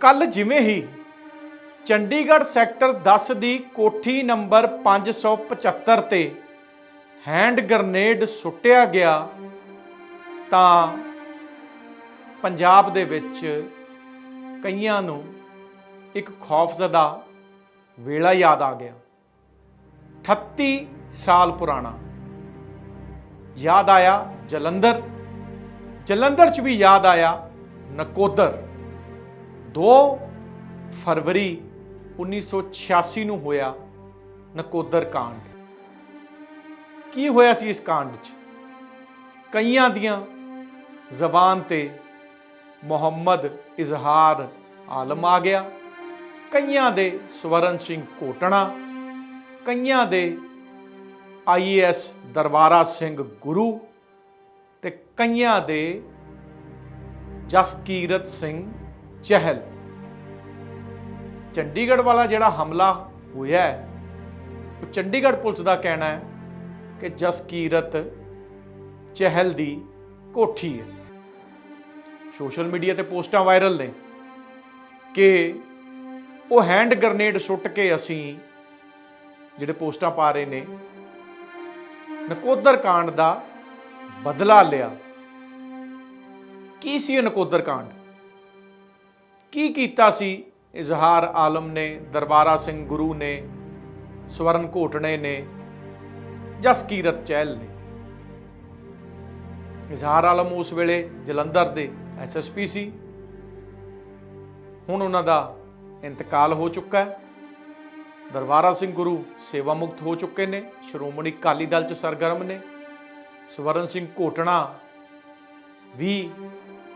ਕੱਲ ਜਿਵੇਂ ਹੀ ਚੰਡੀਗੜ੍ਹ ਸੈਕਟਰ 10 ਦੀ ਕੋਠੀ ਨੰਬਰ 575 ਤੇ ਹੈਂਡ ਗ੍ਰਨੇਡ ਸੁੱਟਿਆ ਗਿਆ, ਤਾਂ ਪੰਜਾਬ ਦੇ ਵਿੱਚ ਕਈਆਂ ਨੂੰ ਇੱਕ ਖੌਫਜ਼ਦਾ ਵੇਲਾ ਯਾਦ ਆ ਗਿਆ। 38 ਸਾਲ ਪੁਰਾਣਾ। ਯਾਦ ਆਇਆ ਜਲੰਧਰ। ਜਲੰਧਰ ਚ ਵੀ ਯਾਦ ਆਇਆ ਨਕੋਦਰ। 2 ਫਰਵਰੀ 1986 ਨੂੰ ਹੋਇਆ ਨਕੋਦਰ ਕਾਂਡ। ਕੀ ਹੋਇਆ ਸੀ ਇਸ ਕਾਂਡ 'ਚ? ਕਈਆਂ ਦੀਆਂ ਜ਼ਬਾਨ ਤੇ ਮੁਹੰਮਦ ਇਜ਼ਹਾਰ ਆਲਮ ਆ ਗਿਆ, ਕਈਆਂ ਦੇ ਸਵਰਨ ਸਿੰਘ ਕੋਟਣਾ ਕਈਆਂ ਦੇ ਆਈਐਸ ਦਰਬਾਰਾ ਸਿੰਘ ਗੁਰੂ ਤੇ ਕਈਆਂ ਦੇ ਜਸਕੀਰਤ ਸਿੰਘ ਚਹਿਲ। ਚੰਡੀਗੜ੍ਹ ਵਾਲਾ ਜਿਹੜਾ ਹਮਲਾ ਹੋਇਆ ਹੈ, ਉਹ ਚੰਡੀਗੜ੍ਹ ਪੁਲਿਸ ਦਾ ਕਹਿਣਾ ਹੈ ਕਿ ਜਸਕੀਰਤ ਚਹਿਲ ਦੀ ਕੋਠੀ ਹੈ। ਸੋਸ਼ਲ ਮੀਡੀਆ ਤੇ ਪੋਸਟਾਂ ਵਾਇਰਲ ਨੇ ਕਿ ਉਹ ਹੈਂਡ ਗ੍ਰਨੇਡ ਸੁੱਟ ਕੇ ਅਸੀਂ ਜਿਹੜੇ ਪੋਸਟਾਂ ਪਾ ਰਹੇ ਨੇ, ਨਕੋਦਰ ਕਾਂਡ ਦਾ ਬਦਲਾ ਲਿਆ। ਕੀ ਸੀ ਨਕੋਦਰ ਕਾਂਡ? ਕੀ ਕੀਤਾ ਸੀ? ਇਜ਼ਹਾਰ ਆਲਮ ਨੇ, ਦਰਬਾਰਾ ਸਿੰਘ ਗੁਰੂ ਨੇ, ਸਵਰਨ ਘੋਟਣੇ ਨੇ ਜਸਕੀਰਤ ਚਹਿਲ ਨੇ। ਇਜ਼ਹਾਰ ਆਲਮ ਉਸ ਵੇਲੇ ਜਲੰਧਰ ਦੇ ਐਸਐਸਪੀ ਸੀ। ਹੁਣ ਉਹਨਾਂ ਦਾ ਇੰਤਕਾਲ ਹੋ ਚੁੱਕਾ ਹੈ। ਦਰਬਾਰਾ ਸਿੰਘ ਗੁਰੂ ਸੇਵਾ ਮੁਕਤ ਹੋ ਚੁੱਕੇ ਨੇ। ਸ਼੍ਰੋਮਣੀ ਅਕਾਲੀ ਦਲ ਚ ਸਰਗਰਮ ਨੇ। ਸਵਰਨ ਸਿੰਘ ਘੋਟਣਾ ਵੀ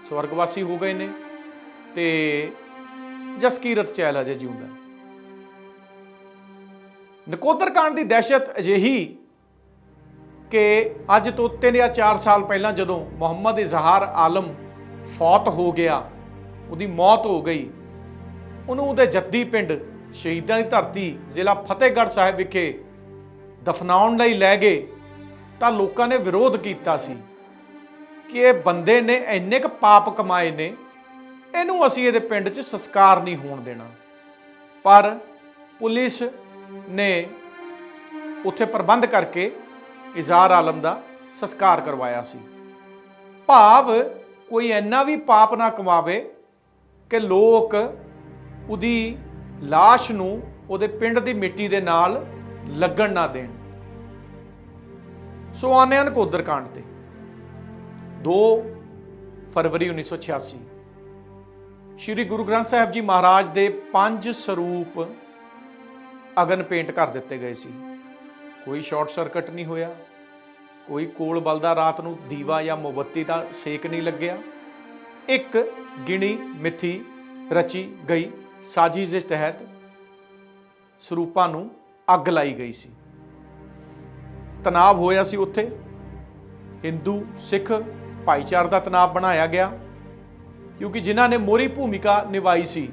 ਸਵਰਗਵਾਸੀ ਹੋ ਗਏ ਨੇ। ਤੇ ਜਸਕੀਰਤ ਚਹਿਲ ਅਜੇ ਜਿਉਂਦਾ ਨਕੋਦਰ ਕਾਂਡ ਦੀ ਦਹਿਸ਼ਤ ਅਜਿਹੀ ਕਿ ਅੱਜ ਤੋਂ 3 ਜਾਂ 4 ਸਾਲ ਪਹਿਲਾਂ ਜਦੋਂ ਮੁਹੰਮਦ ਇਜ਼ਹਾਰ ਆਲਮ ਫੌਤ ਹੋ ਗਿਆ, ਉਹਦੀ ਮੌਤ ਹੋ ਗਈ, ਉਹਨੂੰ ਉਹਦੇ ਜੱਦੀ ਪਿੰਡ ਸ਼ਹੀਦਾਂ ਦੀ ਧਰਤੀ ਜ਼ਿਲ੍ਹਾ ਫਤਿਹਗੜ੍ਹ ਸਾਹਿਬ ਵਿਖੇ ਦਫਨਾਉਣ ਲਈ ਲੈ ਗਏ ਤਾਂ ਲੋਕਾਂ ਨੇ ਵਿਰੋਧ ਕੀਤਾ ਸੀ ਕਿ ਇਹ ਬੰਦੇ ਨੇ ਇੰਨੇ ਕੁ ਪਾਪ ਕਮਾਏ ਨੇ ਇਹਨੂੰ ਅਸੀਂ ਇਹਦੇ ਪਿੰਡ 'ਚ ਸੰਸਕਾਰ ਨਹੀਂ ਹੋਣ ਦੇਣਾ। ਪਰ ਪੁਲਿਸ ਨੇ ਉੱਥੇ ਪ੍ਰਬੰਧ ਕਰਕੇ ਇਜ਼ਾਰ ਆਲਮ ਦਾ ਸੰਸਕਾਰ ਕਰਵਾਇਆ ਸੀ। ਭਾਵ ਕੋਈ ਇੰਨਾ ਵੀ ਪਾਪ ਨਾ ਕਮਾਵੇ ਕਿ ਲੋਕ ਉਹਦੀ লাশ ਨੂੰ ਉਹਦੇ ਪਿੰਡ ਦੀ ਮਿੱਟੀ ਦੇ ਨਾਲ ਲੱਗਣ ਨਾ ਦੇਣ। ਸੋ ਆਨੇ ਹਨ ਕੋਦਰ ਕਾਂਡ ਤੇ। 2 ਫਰਵਰੀ 1986 ਸ਼੍ਰੀ ਗੁਰੂ ਗ੍ਰੰਥ ਸਾਹਿਬ ਜੀ ਮਹਾਰਾਜ ਦੇ ਪੰਜ ਸਰੂਪ ਅਗਨ ਪੇਂਟ ਕਰ ਦਿੱਤੇ ਗਏ ਸੀ। ਕੋਈ ਸ਼ਾਰਟ ਸਰਕਟ ਨਹੀਂ ਹੋਇਆ, ਕੋਈ ਕੋਲ ਬਲਦਾ ਰਾਤ ਨੂੰ ਦੀਵਾ ਜਾਂ ਮੋਮਬੱਤੀ ਦਾ ਸੇਕ ਨਹੀਂ ਲੱਗਿਆ। ਇੱਕ ਗਿਣੀ ਮਿੱਥੀ ਰਚੀ ਗਈ ਸਾਜ਼ਿਸ਼ ਦੇ ਤਹਿਤ ਸਰੂਪਾਂ ਨੂੰ ਅੱਗ ਲਾਈ ਗਈ ਸੀ। ਤਣਾਅ ਹੋਇਆ ਸੀ ਉੱਥੇ। ਹਿੰਦੂ, ਸਿੱਖ ਭਾਈਚਾਰ ਦਾ ਤਣਾਅ ਬਣਾਇਆ ਗਿਆ। ਕਿਉਂਕਿ ਜਿਨ੍ਹਾਂ ਨੇ ਮੋਰੀ ਭੂਮਿਕਾ ਨਿਭਾਈ ਸੀ,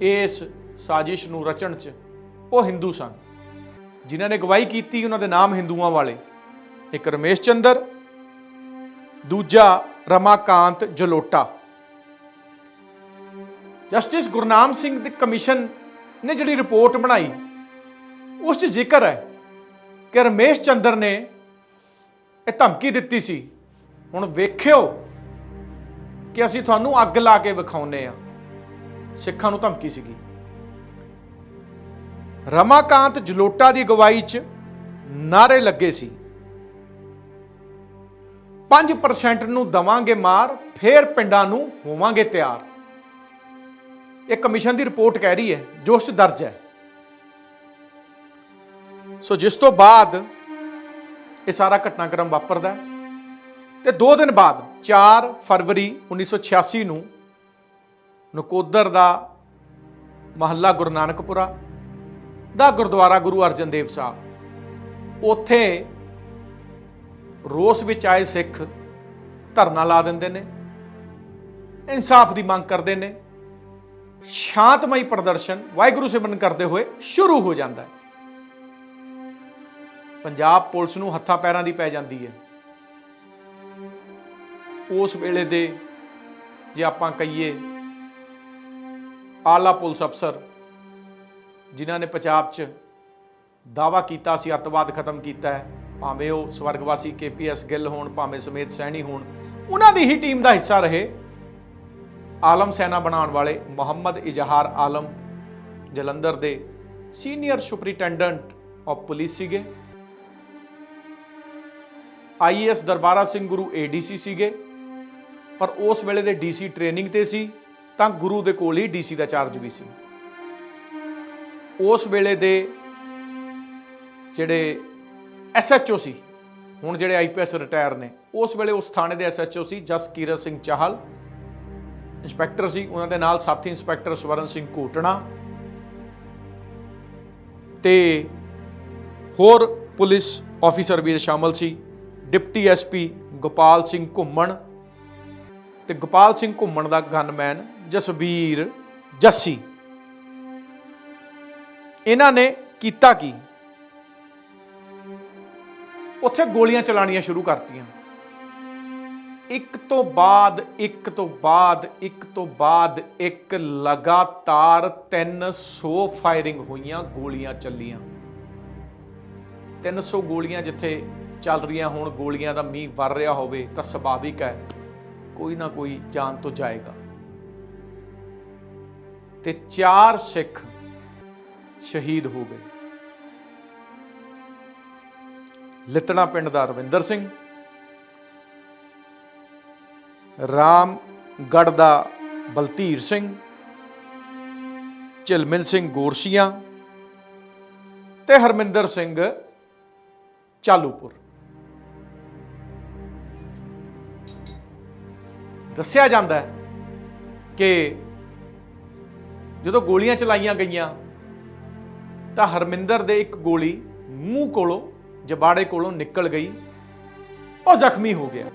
ਇਸ ਸਾਜ਼ਿਸ਼ ਨੂੰ ਰਚਣ 'ਚ ਉਹ ਹਿੰਦੂ ਸਨ। ਜਿਨ੍ਹਾਂ ਨੇ ਗਵਾਹੀ ਕੀਤੀ ਉਹਨਾਂ ਦੇ ਨਾਮ ਹਿੰਦੂਆਂ ਵਾਲੇ। ਇੱਕ ਰਮੇਸ਼ ਚੰਦਰ, ਦੂਜਾ ਰਮਾਕਾਂਤ ਜਲੋਟਾ। ਜਸਟਿਸ ਗੁਰਨਾਮ ਸਿੰਘ ਦੀ ਕਮਿਸ਼ਨ ਨੇ ਜਿਹੜੀ ਰਿਪੋਰਟ ਬਣਾਈ, ਉਸ 'ਚ ਜ਼ਿਕਰ ਹੈ ਕਿ ਰਮੇਸ਼ ਚੰਦਰ ਨੇ ਇਹ ਧਮਕੀ ਦਿੱਤੀ ਸੀ। ਹੁਣ ਵੇਖਿਓ ਕਿ ਅਸੀਂ ਤੁਹਾਨੂੰ ਅੱਗ ਲਾ ਕੇ ਵਿਖਾਉਨੇ ਆ ਸਿੱਖਾਂ ਨੂੰ ਧਮਕੀ ਸੀਗੀ। ਰਮਾਕਾਂਤ ਜਲੋਟਾ ਦੀ ਗਵਾਹੀ 'ਚ ਨਾਰੇ ਲੱਗੇ ਸੀ। 5% ਨੂੰ ਦਵਾਂਗੇ ਮਾਰ, ਫੇਰ ਪਿੰਡਾਂ ਨੂੰ ਹੋਵਾਂਗੇ ਤਿਆਰ। ਇਹ ਕਮਿਸ਼ਨ ਦੀ ਰਿਪੋਰਟ ਕਹਿ ਰਹੀ ਹੈ ਜੋ ਉਸ 'ਚ ਦਰਜ ਹੈ। ਸੋ ਜਿਸ ਤੋਂ ਬਾਅਦ ਇਹ ਸਾਰਾ ਘਟਨਾਕ੍ਰਮ ਵਾਪਰਦਾ ਹੈ ਤੇ 2 ਦਿਨ ਬਾਅਦ 4 ਫਰਵਰੀ 1986 ਨੂੰ ਨਕੋਦਰ ਦਾ ਮਹੱਲਾ ਗੁਰੂ ਨਾਨਕਪੁਰਾ ਦਾ ਗੁਰਦੁਆਰਾ ਗੁਰੂ ਅਰਜਨ ਦੇਵ ਸਾਹਿਬ। ਉੱਥੇ ਰੋਸ ਵਿੱਚ ਆਏ ਸਿੱਖ ਧਰਨਾ ਲਾ ਦਿੰਦੇ ਨੇ, ਇਨਸਾਫ ਦੀ ਮੰਗ ਕਰਦੇ ਨੇ, ਸ਼ਾਂਤਮਈ ਪ੍ਰਦਰਸ਼ਨ ਵਾਹਿਗੁਰੂ ਸਿਮਰਨ ਕਰਦੇ ਹੋਏ ਸ਼ੁਰੂ ਹੋ ਜਾਂਦਾ ਹੈ। ਪੰਜਾਬ ਪੁਲਿਸ ਨੂੰ ਹੱਥਾਂ ਪੈਰਾਂ ਦੀ ਪੈ ਜਾਂਦੀ ਹੈ। ਉਸ ਵੇਲੇ ਦੇ ਜੇ ਆਪਾਂ ਕਹੀਏ ਆਲਾ ਪੁਲਿਸ ਅਫਸਰ ਜਿਨ੍ਹਾਂ ਨੇ ਪੰਜਾਬ 'ਚ ਦਾਵਾ ਕੀਤਾ ਸੀ, ਅੱਤਵਾਦ ਖਤਮ ਕੀਤਾ ਹੈ, ਭਾਵੇਂ ਉਹ ਸਵਰਗਵਾਸੀ ਕੇਪੀਐਸ ਗਿੱਲ ਹੋਣ, ਭਾਵੇਂ ਸਮੇਤ ਸੈਣੀ ਹੋਣ, ਉਹਨਾਂ ਦੀ ਹੀ ਟੀਮ ਦਾ ਹਿੱਸਾ ਰਹੇ ਆਲਮ ਸੈਨਾ ਬਣਾਉਣ ਵਾਲੇ ਮੁਹੰਮਦ ਇਜ਼ਹਾਰ ਆਲਮ ਜਲੰਧਰ ਦੇ ਸੀਨੀਅਰ ਸੁਪਰੀਟੈਂਡੈਂਟ ਆਫ ਪੁਲਿਸ ਸੀਗੇ। ਆਈਐਸ ਦਰਬਾਰਾ ਸਿੰਘ ਗੁਰੂ ਏਡੀਸੀ ਸੀਗੇ। ਪਰ ਉਸ ਵੇਲੇ ਦੇ ਡੀਸੀ ਟ੍ਰੇਨਿੰਗ ਤੇ ਸੀ, ਤਾਂ ਗੁਰੂ ਦੇ ਕੋਲ ਹੀ ਡੀਸੀ ਦਾ ਚਾਰਜ ਵੀ ਸੀ। ਉਸ ਵੇਲੇ ਦੇ ਜਿਹੜੇ ਐਸਐਚਓ ਸੀ, ਹੁਣ ਜਿਹੜੇ ਆਈਪੀਐਸ ਰਿਟਾਇਰ ਨੇ, ਉਸ ਵੇਲੇ ਉਸ ਥਾਣੇ ਦੇ ਐਸਐਚਓ ਸੀ ਜਸਕੀਰਤ ਸਿੰਘ ਚਾਹਲ, ਇੰਸਪੈਕਟਰ ਸੀ, ਉਹਨਾਂ ਦੇ ਨਾਲ ਸਾਥੀ ਇੰਸਪੈਕਟਰ ਸਵਰਨ ਸਿੰਘ ਕੋਟਣਾ ਤੇ ਹੋਰ ਪੁਲਿਸ ਆਫੀਸਰ ਵੀ ਸ਼ਾਮਲ ਸੀ, ਡਿਪਟੀ ਐਸਪੀ ਗੋਪਾਲ ਸਿੰਘ ਘੁੰਮਣ ਤੇ ਗੋਪਾਲ ਸਿੰਘ ਘੁੰਮਣ ਦਾ ਗਨਮੈਨ ਜਸਬੀਰ ਜੱਸੀ। ਇਹਨਾਂ ਨੇ ਕੀਤਾ ਕੀ? ਉੱਥੇ ਗੋਲੀਆਂ ਚਲਾਣੀਆਂ ਸ਼ੁਰੂ ਕਰਤੀਆਂ। ਇੱਕ ਤੋਂ ਬਾਅਦ, ਇੱਕ ਤੋਂ ਬਾਅਦ, ਇੱਕ ਤੋਂ ਬਾਅਦ, ਇੱਕ ਲਗਾਤਾਰ 300 ਫਾਇਰਿੰਗ ਹੋਈਆਂ, ਗੋਲੀਆਂ ਚੱਲੀਆਂ। 300 ਗੋਲੀਆਂ ਜਿੱਥੇ ਚੱਲ ਰਹੀਆਂ ਹੋਣ, ਗੋਲੀਆਂ ਦਾ ਮੀਂਹ ਵਰ ਰਿਹਾ ਹੋਵੇ, ਤਾਂ ਸੁਭਾਵਿਕ ਹੈ ਕੋਈ ਨਾ ਕੋਈ ਜਾਨ ਤੋਂ ਜਾਏਗਾ। ਤੇ ਚਾਰ ਸਿੱਖ ਸ਼ਹੀਦ ਹੋ ਗਏ। ਲਿਤਣਾ ਪਿੰਡ ਦਾ ਰਵਿੰਦਰ ਸਿੰਘ, ਰਾਮਗੜ੍ਹ ਦਾ ਬਲਧੀਰ ਸਿੰਘ, ਝਿਲਮਿਲ ਸਿੰਘ ਗੋਰਸ਼ੀਆਂ ਤੇ ਹਰਮਿੰਦਰ ਸਿੰਘ ਚਾਲੂਪੁਰ। ਦੱਸਿਆ ਜਾਂਦਾ ਹੈ ਕਿ ਜਦੋਂ ਗੋਲੀਆਂ ਚਲਾਈਆਂ ਗਈਆਂ, ਤਾਂ ਹਰਮਿੰਦਰ ਦੇ ਇੱਕ ਗੋਲੀ ਮੂੰਹ ਕੋਲੋਂ, ਜਬਾੜੇ ਕੋਲੋਂ ਨਿਕਲ ਗਈ। ਉਹ ਜ਼ਖਮੀ ਹੋ ਗਿਆ।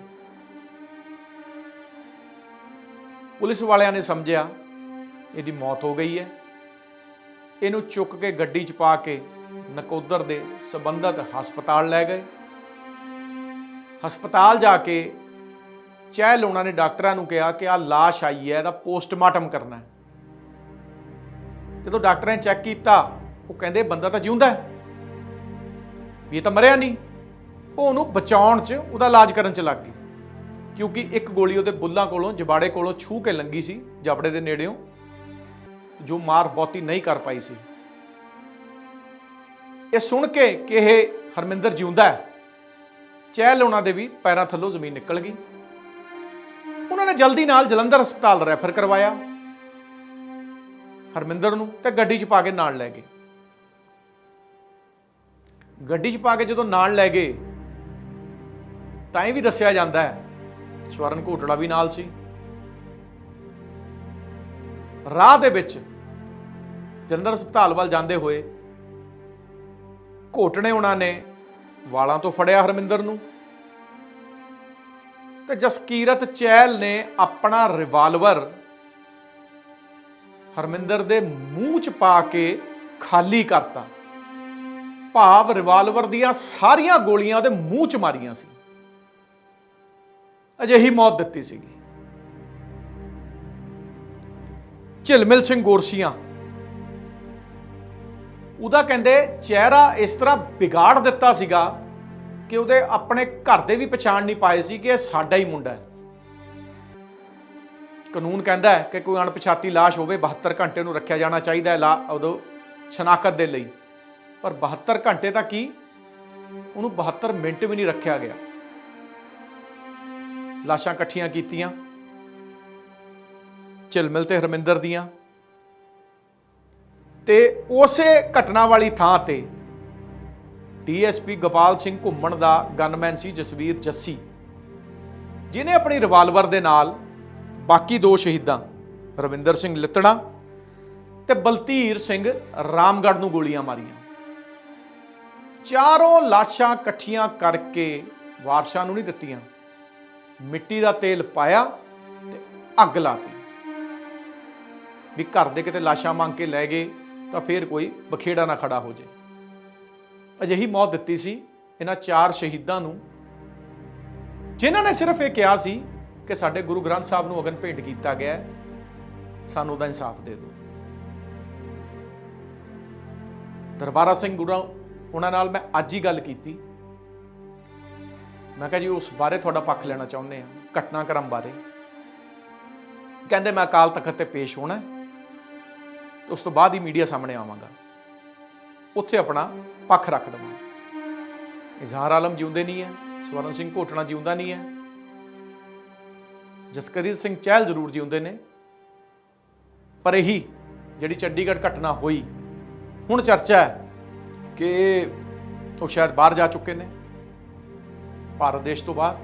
ਪੁਲਿਸ ਵਾਲਿਆਂ ਨੇ ਸਮਝਿਆ, ਇਹਦੀ ਮੌਤ ਹੋ ਗਈ ਹੈ। ਇਹਨੂੰ ਚੁੱਕ ਕੇ ਗੱਡੀ 'ਚ ਪਾ ਕੇ ਨਕੋਦਰ ਦੇ ਸਬੰਧਤ ਹਸਪਤਾਲ ਲੈ ਗਏ। ਹਸਪਤਾਲ ਜਾ ਕੇ ਚਹਿਲ ਉਹਨਾਂ ਨੇ ਡਾਕਟਰਾਂ ਨੂੰ ਕਿਹਾ ਕਿ ਆਹ ਲਾਸ਼ ਆਈ ਹੈ, ਇਹਦਾ ਪੋਸਟਮਾਰਟਮ ਕਰਨਾ ਹੈ। ਜਦੋਂ ਡਾਕਟਰਾਂ ਨੇ ਚੈੱਕ ਕੀਤਾ, ਉਹ ਕਹਿੰਦੇ ਬੰਦਾ ਤਾਂ ਜਿਉਂਦਾ ਹੈ। ਵੀ ਇਹ ਤਾਂ ਮਰਿਆ ਨਹੀਂ। ਉਹ ਉਹਨੂੰ ਬਚਾਉਣ 'ਚ ਉਹਦਾ ਇਲਾਜ ਕਰਨ 'ਚ ਲੱਗ ਗਈ। ਕਿਉਂਕਿ ਇੱਕ ਗੋਲੀ ਉਹਦੇ ਬੁੱਲਾਂ ਕੋਲੋਂ, ਜਬਾੜੇ ਕੋਲੋਂ ਛੂ ਕੇ ਲੰਗੀ ਸੀ, ਜਬੜੇ ਦੇ ਨੇੜਿਓਂ। ਜੋ ਮਾਰ ਬਹੁਤੀ ਨਹੀਂ ਕਰ ਪਾਈ ਸੀ। ਇਹ ਸੁਣ ਕੇ ਕਿ ਇਹ ਹਰਮਿੰਦਰ ਜਿਉਂਦਾ ਹੈ। ਚਹਿਲ ਉਹਨਾਂ ਦੇ ਵੀ ਪੈਰਾਂ ਥੱਲੋਂ ਜ਼ਮੀਨ ਨਿਕਲ ਗਈ। ਉਹਨਾਂ ਨੇ ਜਲਦੀ ਨਾਲ ਜਲੰਧਰ ਹਸਪਤਾਲ ਰੈਫਰ ਕਰਵਾਇਆ। ਹਰਮਿੰਦਰ ਨੂੰ ਤੇ ਗੱਡੀ 'ਚ ਪਾ ਕੇ ਨਾਲ ਲੈ ਗਏ। ਗੱਡੀ 'ਚ ਪਾ ਕੇ ਜਦੋਂ ਨਾਲ ਲੈ ਗਏ, ਤਾਂ ਇਹ ਵੀ ਦੱਸਿਆ ਜਾਂਦਾ ਹੈ, ਸਵਰਨ ਘੋਟੜਾ ਵੀ ਨਾਲ ਸੀ। ਰਾਹ ਦੇ ਵਿੱਚ ਜਲੰਧਰ ਹਸਪਤਾਲ ਵੱਲ ਜਾਂਦੇ ਹੋਏ ਘੋਟਣੇ ਉਹਨਾਂ ਨੇ ਵਾਲਾਂ ਤੋਂ ਫੜਿਆ ਹਰਮਿੰਦਰ ਨੂੰ। ਤੇ ਜਸਕੀਰਤ ਚਹਿਲ ਨੇ ਆਪਣਾ ਰਿਵਾਲਵਰ ਹਰਮਿੰਦਰ ਦੇ ਮੂੰਹ 'ਚ ਪਾ ਕੇ ਖਾਲੀ ਕਰਤਾ। ਭਾਵ ਰਿਵਾਲਵਰ ਦੀਆਂ ਸਾਰੀਆਂ ਗੋਲੀਆਂ ਉਹਦੇ ਮੂੰਹ 'ਚ ਮਾਰੀਆਂ ਸੀ। ਅਜਿਹੀ ਮੌਤ ਦਿੱਤੀ ਸੀਗੀ। ਝਿਲਮਿਲ ਸਿੰਘ ਗੋਰਸ਼ੀਆਂ। ਉਹਦਾ ਕਹਿੰਦੇ, ਚਿਹਰਾ ਇਸ ਤਰ੍ਹਾਂ ਵਿਗਾੜ ਦਿੱਤਾ ਸੀਗਾ ਕਿ ਉਹਦੇ ਆਪਣੇ ਘਰ ਦੇ ਵੀ ਪਛਾਣ ਨਹੀਂ ਪਾਏ ਸੀ ਕਿ ਇਹ ਸਾਡਾ ਹੀ ਮੁੰਡਾ ਹੈ। ਕਾਨੂੰਨ ਕਹਿੰਦਾ ਹੈ ਕਿ ਕੋਈ ਅਣਪਛਾਤੀ ਲਾਸ਼ ਹੋਵੇ 72 ਘੰਟੇ ਨੂੰ ਰੱਖਿਆ ਜਾਣਾ ਚਾਹੀਦਾ ਹੈ ਲਾ ਉਦੋਂ ਸ਼ਨਾਖਤ ਦੇ ਲਈ। ਪਰ 72 ਘੰਟੇ ਤਾਂ ਕੀ? ਉਹਨੂੰ 72 ਮਿੰਟ ਵੀ ਨਹੀਂ ਰੱਖਿਆ ਗਿਆ। ਲਾਸ਼ਾਂ ਇਕੱਠੀਆਂ ਕੀਤੀਆਂ। ਝਿਲਮਿਲ ਤੇ ਹਰਮਿੰਦਰ ਦੀਆਂ। ਤੇ ਉਸੇ ਘਟਨਾ ਵਾਲੀ ਥਾਂ ਤੇ ਡੀਐਸਪੀ ਗੋਪਾਲ ਸਿੰਘ ਘੁੰਮਣ ਦਾ ਗਨਮੈਨ ਸੀ ਜਸਵੀਰ ਜੱਸੀ। ਜਿਨੇ ਆਪਣੀ ਰਿਵਾਲਵਰ ਦੇ ਨਾਲ ਬਾਕੀ ਦੋ ਸ਼ਹੀਦਾਂ, ਰਵਿੰਦਰ ਸਿੰਘ ਲਿੱਤੜਾ ਤੇ ਬਲਤੀਰ ਸਿੰਘ ਰਾਮਗੜ੍ਹ ਨੂੰ ਗੋਲੀਆਂ ਮਾਰੀਆਂ। ਚਾਰੋਂ ਲਾਸ਼ਾਂ ਇਕੱਠੀਆਂ ਕਰਕੇ ਵਾਰਸ਼ਾਂ ਨੂੰ ਨਹੀਂ ਦਿੱਤੀਆਂ। ਮਿੱਟੀ ਦਾ ਤੇਲ ਪਾਇਆ ਤੇ ਅੱਗ ਲਾਤੀ ਵੀ ਘਰ ਦੇ ਕਿਤੇ ਲਾਸ਼ਾਂ ਮੰਗ ਕੇ ਲੈ ਗਏ ਤਾਂ ਫੇਰ ਕੋਈ ਬਖੇੜਾ ਨਾ ਖੜਾ ਹੋ ਜੇ ਅਜਿਹੀ ਮੌਤ ਦਿੱਤੀ ਸੀ ਇਹਨਾਂ ਚਾਰ ਸ਼ਹੀਦਾਂ ਨੂੰ, ਜਿਨ੍ਹਾਂ ਨੇ ਸਿਰਫ ਇਹ ਕਿਹਾ ਸੀ ਕਿ ਸਾਡੇ ਗੁਰੂ ਗ੍ਰੰਥ ਸਾਹਿਬ ਨੂੰ ਅਗਨ ਭੇਟ ਕੀਤਾ ਗਿਆ ਸਾਨੂੰ ਉਹਦਾ ਇਨਸਾਫ ਦੇ ਦਿਓ। ਦਰਬਾਰਾ ਸਿੰਘ ਗੁਰੂ, ਉਹਨਾਂ ਨਾਲ ਮੈਂ ਅੱਜ ਹੀ ਗੱਲ ਕੀਤੀ। ਮੈਂ ਕਿਹਾ ਜੀ, ਉਸ ਬਾਰੇ ਤੁਹਾਡਾ ਪੱਖ ਲੈਣਾ ਚਾਹੁੰਦੇ ਆ ਘਟਨਾਕ੍ਰਮ ਬਾਰੇ। ਕਹਿੰਦੇ, ਮੈਂ ਅਕਾਲ ਤਖਤ ਤੇ ਪੇਸ਼ ਹੋਣਾ ਹੈ ਉਸ ਤੋਂ ਬਾਅਦ ਹੀ ਮੀਡੀਆ ਸਾਹਮਣੇ ਆਵਾਂਗਾ। ਉੱਥੇ ਆਪਣਾ ਪੱਖ ਰੱਖ ਦਵਾਂ। ਇਜ਼ਹਾਰ ਆਲਮ ਜਿਉਂਦੇ ਨਹੀਂ ਹੈ, ਸਵਰਨ ਸਿੰਘ ਘੋਟਣਾ ਜਿਉਂਦਾ ਨਹੀਂ ਹੈ। ਜਸਕਰੀਤ ਸਿੰਘ ਚਹਿਲ ਜ਼ਰੂਰ ਜਿਉਂਦੇ ਨੇ। ਪਰ ਇਹੀ ਜਿਹੜੀ ਚੰਡੀਗੜ੍ਹ ਘਟਨਾ ਹੋਈ, ਹੁਣ ਚਰਚਾ ਹੈ ਕਿ ਉਹ ਸ਼ਾਇਦ ਬਾਹਰ ਜਾ ਚੁੱਕੇ ਨੇ, ਭਾਰਤ ਦੇਸ਼ ਤੋਂ ਬਾਹਰ।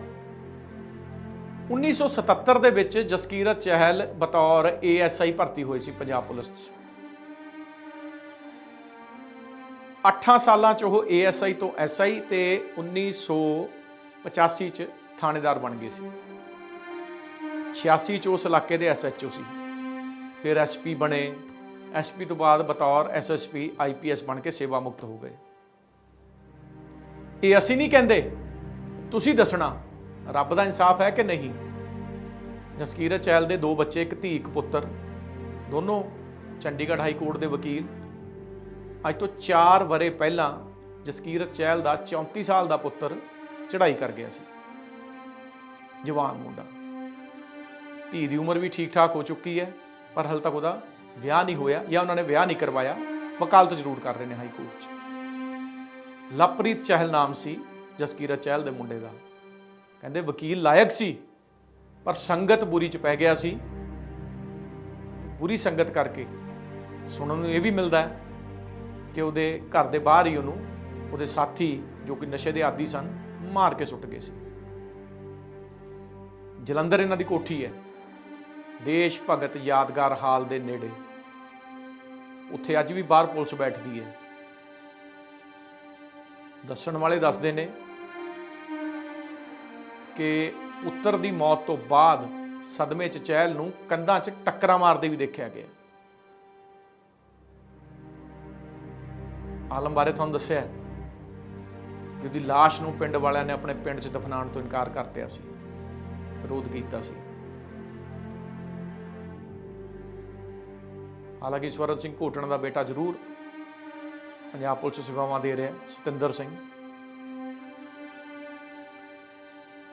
1977 ਦੇ ਵਿੱਚ ਜਸਕੀਰਤ ਚਹਿਲ ਬਤੌਰ ਏਐਸਆਈ ਭਰਤੀ ਹੋਈ ਸੀ ਪੰਜਾਬ ਪੁਲਿਸ 'ਚ। 8 ਸਾਲਾਂ 'ਚ ਉਹ ਏਐਸਆਈ ਤੋਂ ਐਸਆਈ ਤੇ 1985 'ਚ ਥਾਣੇਦਾਰ ਬਣ ਗਏ ਸੀ। 86 'ਚ ਉਸ ਇਲਾਕੇ ਦੇ ਐਸਐਚਓ ਸੀ। ਫਿਰ ਐਸਪੀ ਬਣੇ। ਐਸਪੀ ਤੋਂ ਬਾਅਦ ਬਤੌਰ ਐਸਐਸਪੀ ਆਈਪੀਐਸ ਬਣ ਕੇ ਸੇਵਾ ਮੁਕਤ ਹੋ ਗਏ। ਇਹ ਅਸੀਂ ਨਹੀਂ ਕਹਿੰਦੇ। ਤੁਸੀਂ ਦੱਸਣਾ, ਰੱਬ ਦਾ ਇਨਸਾਫ ਹੈ ਕਿ ਨਹੀਂ? ਜਸਕੀਰਤ ਚੈਲ ਦੇ ਦੋ ਬੱਚੇ, ਇੱਕ ਧੀ, ਇੱਕ ਪੁੱਤਰ। ਦੋਨੋਂ ਚੰਡੀਗੜ੍ਹ ਹਾਈ ਕੋਰਟ ਦੇ ਵਕੀਲ। ਅੱਜ ਤੋਂ 4 ਵਰੇ ਪਹਿਲਾਂ ਜਸਕੀਰਤ ਚਹਿਲ ਦਾ 34 ਸਾਲ ਦਾ ਪੁੱਤਰ ਚੜ੍ਹਾਈ ਕਰ ਗਿਆ ਸੀ। ਜਵਾਨ ਮੁੰਡਾ। ਧੀ ਦੀ ਉਮਰ ਵੀ ਠੀਕ ਠਾਕ ਹੋ ਚੁੱਕੀ ਹੈ, ਪਰ ਹਾਲੇ ਤੱਕ ਉਹਦਾ ਵਿਆਹ ਨਹੀਂ ਹੋਇਆ ਜਾਂ ਉਹਨਾਂ ਨੇ ਵਿਆਹ ਨਹੀਂ ਕਰਵਾਇਆ, ਵਕਾਲਤ ਜ਼ਰੂਰ ਕਰ ਰਹੇ ਨੇ ਹਾਈ ਕੋਰਟ 'ਚ। ਲਵਪ੍ਰੀਤ ਚਹਿਲ ਨਾਮ ਸੀ ਜਸਕੀਰਤ ਚਹਿਲ ਦੇ ਮੁੰਡੇ ਦਾ। ਕਹਿੰਦੇ ਵਕੀਲ ਲਾਇਕ ਸੀ, ਪਰ ਸੰਗਤ ਬੁਰੀ ਚ ਪੈ ਗਿਆ ਸੀ। ਬੁਰੀ ਸੰਗਤ ਕਰਕੇ ਸੁਣਨ ਨੂੰ ਇਹ ਵੀ ਮਿਲਦਾ ਹੈ ਕਿ ਉਹਦੇ ਘਰ ਦੇ ਬਾਹਰ ਹੀ ਉਹਨੂੰ ਉਹਦੇ ਸਾਥੀ ਜੋ ਕਿ ਨਸ਼ੇ ਦੇ ਆਦੀ ਸਨ, ਮਾਰ ਕੇ ਸੁੱਟ ਗਏ ਸੀ। ਜਲੰਧਰ ਇਹਨਾਂ ਦੀ ਕੋਠੀ ਹੈ। ਦੇਸ਼ ਭਗਤ ਯਾਦਗਾਰ ਹਾਲ ਦੇ ਨੇੜੇ। ਉੱਥੇ ਅੱਜ ਵੀ ਬਾਹਰ ਪੁਲਿਸ ਬੈਠਦੀ ਹੈ। ਦੱਸਣ ਵਾਲੇ ਦੱਸਦੇ ਨੇ ਕਿ ਪੁੱਤਰ ਦੀ ਮੌਤ ਤੋਂ ਬਾਅਦ ਸਦਮੇ ਚ ਚਹਿਲ ਨੂੰ ਕੰਧਾਂ 'ਚ ਟੱਕਰਾਂ ਮਾਰਦੇ ਵੀ ਦੇਖਿਆ ਗਿਆ। ਆਲਮ ਬਾਰੇ ਤੁਹਾਨੂੰ ਦੱਸਿਆ ਕਿ ਉਹਦੀ ਲਾਸ਼ ਨੂੰ ਪਿੰਡ ਵਾਲਿਆਂ ਨੇ ਆਪਣੇ ਪਿੰਡ 'ਚ ਦਫਨਾਉਣ ਤੋਂ ਇਨਕਾਰ ਕਰਤਿਆ ਸੀ। ਵਿਰੋਧ ਕੀਤਾ ਸੀ। ਹਾਲਾਂਕਿ ਸਵਰਨ ਸਿੰਘ ਘੋਟਣ ਦਾ ਬੇਟਾ ਜ਼ਰੂਰ ਪੰਜਾਬ ਪੁਲਿਸ ਸੇਵਾਵਾਂ ਦੇ ਰਿਹਾ ਸਤਿੰਦਰ ਸਿੰਘ।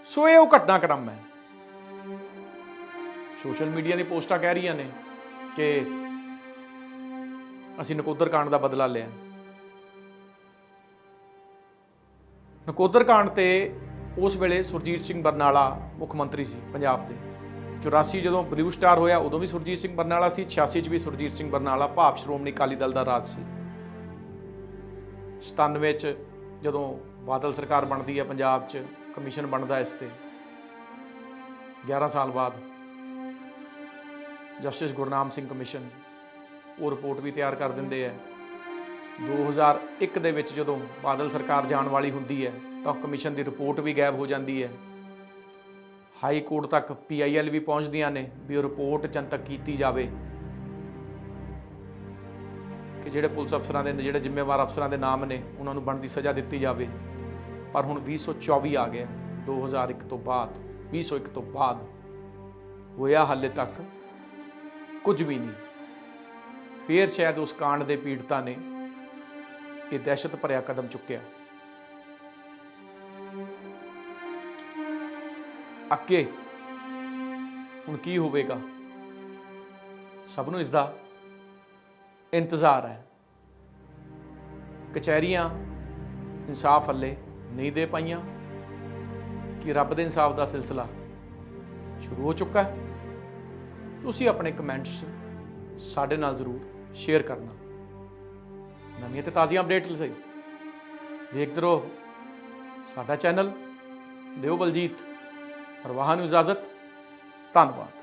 ਸੋ ਇਹ ਉਹ ਘਟਨਾਕ੍ਰਮ ਹੈ। ਸੋਸ਼ਲ ਮੀਡੀਆ ਦੀ ਪੋਸਟਾਂ ਕਹਿ ਰਹੀਆਂ ਨੇ ਕਿ ਅਸੀਂ ਨਕੋਦਰ ਕਾਂਡ ਦਾ ਬਦਲਾ ਲਿਆ ਨਕੋਦਰ ਕਾਂਡ ਤੇ ਉਸ ਵੇਲੇ ਸੁਰਜੀਤ ਸਿੰਘ ਬਰਨਾਲਾ ਮੁੱਖ ਮੰਤਰੀ ਸੀ ਪੰਜਾਬ ਦੇ। 84 ਜਦੋਂ ਬਲੂ ਸਟਾਰ ਹੋਇਆ, ਉਦੋਂ ਵੀ ਸੁਰਜੀਤ ਸਿੰਘ ਬਰਨਾਲਾ ਸੀ 86 ਚ ਵੀ ਸੁਰਜੀਤ ਸਿੰਘ ਬਰਨਾਲਾ ਭਾਪ ਸ਼੍ਰੋਮਣੀ ਅਕਾਲੀ ਦਲ ਦਾ ਰਾਜ ਸੀ। 97 ਚ ਜਦੋਂ ਬਾਦਲ ਸਰਕਾਰ ਬਣਦੀ ਹੈ ਪੰਜਾਬ 'ਚ, ਕਮਿਸ਼ਨ ਬਣਦਾ ਇਸ ਤੇ। 11 ਸਾਲ ਬਾਅਦ ਜਸਟਿਸ ਗੁਰਨਾਮ ਸਿੰਘ ਕਮਿਸ਼ਨ ਉਹ ਰਿਪੋਰਟ ਵੀ ਤਿਆਰ ਕਰ ਦਿੰਦੇ ਆ 2001 ਦੇ ਵਿੱਚ ਜਦੋਂ ਬਾਦਲ ਸਰਕਾਰ ਜਾਣ ਵਾਲੀ ਹੁੰਦੀ ਹੈ, ਤਾਂ ਕਮਿਸ਼ਨ ਦੀ ਰਿਪੋਰਟ ਵੀ ਗਾਇਬ ਹੋ ਜਾਂਦੀ ਹੈ। ਹਾਈ ਕੋਰਟ ਤੱਕ ਪੀਆਈਐਲ ਵੀ ਪਹੁੰਚਦੀਆਂ ਨੇ ਵੀ ਉਹ ਰਿਪੋਰਟ ਜਨਤਕ ਕੀਤੀ ਜਾਵੇ। ਕਿ ਜਿਹੜੇ ਪੁਲਿਸ ਅਫਸਰਾਂ ਦੇ, ਜਿਹੜੇ ਜ਼ਿੰਮੇਵਾਰ ਅਫਸਰਾਂ ਦੇ ਨਾਮ ਨੇ, ਉਹਨਾਂ ਨੂੰ ਬਣਦੀ ਸਜ਼ਾ ਦਿੱਤੀ ਜਾਵੇ। ਪਰ ਹੁਣ 2024 ਆ ਗਿਆ 2001 ਤੋਂ ਬਾਅਦ 2001 ਤੋਂ ਬਾਅਦ ਹੋਇਆ ਹਾਲੇ ਤੱਕ ਕੁਝ ਵੀ ਨਹੀਂ। ਫੇਰ ਸ਼ਾਇਦ ਉਸ ਕਾਂਡ ਦੇ ਪੀੜਤਾਂ ਨੇ ਇਹ ਦਹਿਸ਼ਤ ਭਰਿਆ ਕਦਮ ਚੁੱਕਿਆ। ਅੱਗੇ ਹੁਣ ਕੀ ਹੋਵੇਗਾ? ਸਭ ਨੂੰ ਇਸ ਦਾ ਇੰਤਜ਼ਾਰ ਹੈ। ਕਚਹਿਰੀਆਂ ਇਨਸਾਫ ਹੱਲੇ ਨਹੀਂ ਦੇ ਪਾਈਆਂ, ਕਿ ਰੱਬ ਦੇ ਇਨਸਾਫ ਦਾ ਸਿਲਸਿਲਾ ਸ਼ੁਰੂ ਹੋ ਚੁੱਕਾ ਹੈ। ਤੁਸੀਂ ਆਪਣੇ ਕਮੈਂਟਸ ਸਾਡੇ ਨਾਲ ਜ਼ਰੂਰ ਸ਼ੇਅਰ ਕਰਨਾ। ਨਵੀਆਂ ਤੇ ਤਾਜ਼ੀਆਂ ਅਪਡੇਟ ਲਈ ਦੇਖਦੇ ਰਹੋ। ਸਾਡਾ ਚੈਨਲ ਦਿਓ ਬਲਜੀਤ। ਪਰਵਾਹ ਨੂੰ ਇਜਾਜ਼ਤ। ਧੰਨਵਾਦ।